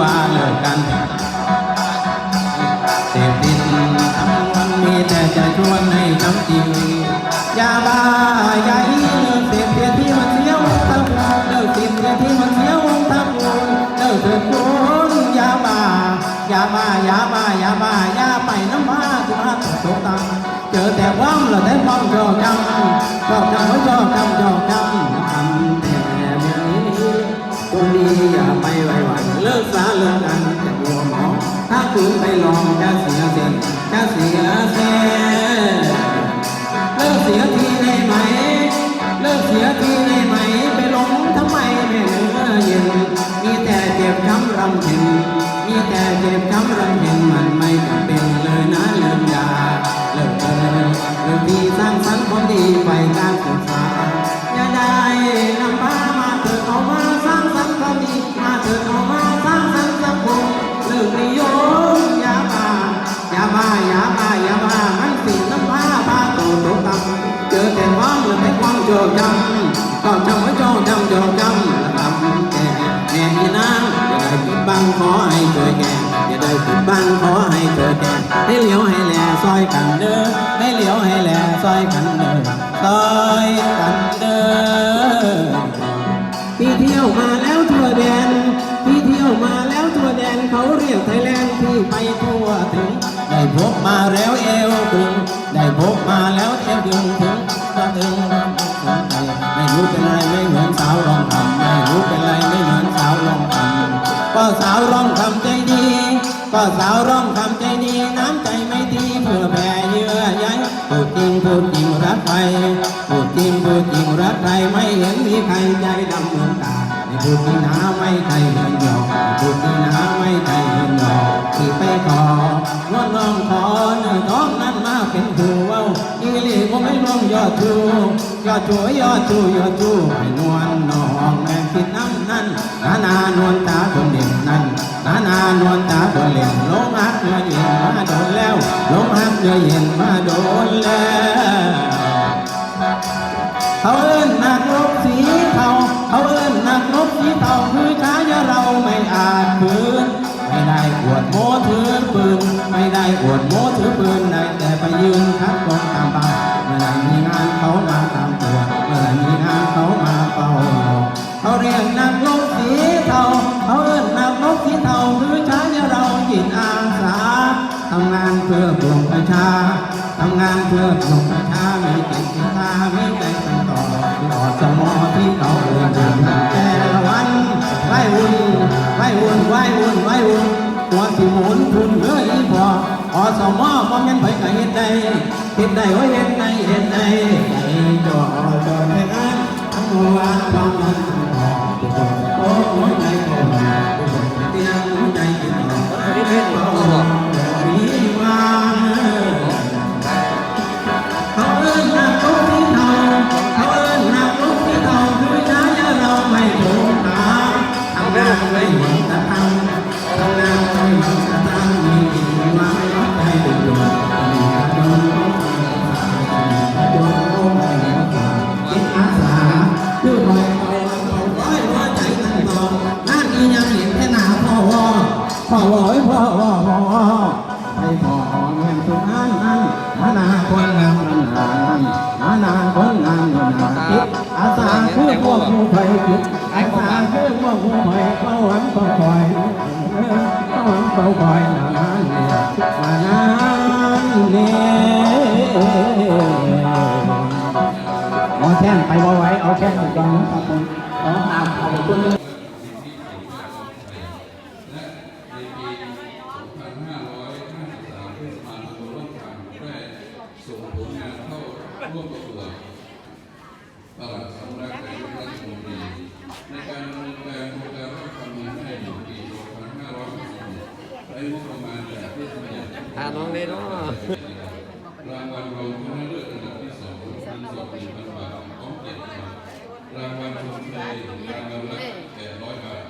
ว่าเลิกกันเสพติดทั้งวันมีแต่จะชวนให้ทำจริงยาบ้ายาอีเลิกเสพเสียที่มันเสียวงตะกูเลิกเสพเสียที่มันเสียวงตะกูเลิกเถิดคุณยาบ้ายาบ้ายาบ้ายาบ้ายาไปน้ำมาทุกอาตกตังเจอแต่ความเราได้ความจอจำจอจำไม่จอจำจอจำ ลิกสาเลิกกันจะบัวหมอถ้าคุณไปลองจะเสียเส้นจะเสียเส้นเลิกเสียทีได้ไหม เลิกเสียทีได้ไหม ไปหลงทำไมไม่เหลือเย็นมีแต่เจ็บช้ำรำเพ็ญมีแต่เจ็บช้ำรำเพ็ญ แต่ความโจำก็จำไว้โจดจำโจดจำละทำแก่แม่นี่นางอย่าได้ปิดบังขอให้เธอแก่อย่าได้ปิดบังขอให้เธอแก่ให้เหลียวให้แลซอยกันเด้อให้เหลียวให้แลซอยกันเด้อซอยกันเด้อพี่เที่ยวมาแล้วทั่วแดนพี่เที่ยวมาแล้วทั่วแดนเขาเรียกไทยแลนด์ที่ไปทั่วถึงได้พบมาแล้วเอวถึงได้พบมาแล้วเอวถึงถึงก็ถึง รู้เป็นไรไม่เหมือนสาวร้องคำไม่รู้เป็นไรไม่เหมือนสาวร้องคำก็สาวร้องคำใจดี ก็สาวร้องคำใจดี น้ำใจไม่ดีเพื่อแผ่เยื่อใยพูดจริงพูดจริงรักใครพูดจริงพูดจริงรักใครไม่เห็นมีใครใจดำเหมือนตาไม่พูดที่หนาไม่ใครเห็นหยอกไม่พูดที่หนาไม่ใครเห็นหยอกที่ไปขอว่าน้องขอเนื้อท้องนั้นมาเป็นผู้เว้า อีหลีก็ไม่ลงยอดชูยอดชูยอดชูยอดชูให้นวลน้องแม่คิดน้ำนั้นนานานวลตาคนเด่นนั้นนานานวลตาคนเล่นลงฮักเนื้อเย็นมาโดนแล้วลงฮักเนื้อเย็นมาโดนแล้วเขาเอิ้นนักรบสีเทาเขาเอิ้นนักรบสีเทาคือช้ายเราไม่อาจฝืนไม่ได้อวดโม้ถือปืน ไม่ได้อวดโม้ถือปืนได้แต่ไปยืนคัดกองตามบ้านเมื่อไรมีงานเขามาตามตัว เมื่อไรมีงานเขามาเป่าเขาเรียกนักรบสีเทาเขาเอิ้นนักรบสีเทาคือช้ายเราจิตอาสาทำงานเพื่อปวงประชาทำงานเพื่อปลุกประชาไมีเก่งกีตามีใจเป็นต่อต่อสมอที่เขาเรียนจนแต่ละวันไหววุ่นไหววุ่นไหววุ่นไหววุ่นหัวสิหมุนทุนเฮ้ย อสมอมองยันไปกับเห็ดใดเห็ดใดโอ้เห็ดใดเห็ดใดใจจ่อจ่อในงานทั้งวันความนั้นพอโอ้หั อานาคนงามนานานานาคนงามนานาคิดอาสาคือพวกผู้ภัยคิดอาสาคือพวกผู้ภัยเฝ้าหวังเฝ้าคอยเฝ้าหวังเฝ้าคอยนานเนี่ยมานานเนี่ยเอาแค่นไปบ่ไหวเอาแค่นไปก่อนครับผมขอาขอบคุณและในปี 2553ที่ผ่านมาร่วมกันได้ส่งผลงานเข้า ร่วมประกวดตลาดสำนักนายกรัฐมนตรีในการดำเนินการโครงการรับคำมีให้ในปี2556ได้งบประมาณจากที่สมัยอ่าน้องเลยเนาะรางวัลรองชนะเลิศอันดับที่สองเงินสด1,000บาทพร้อมเกียรติบัตรางวัลชมเชยรางวัลละ800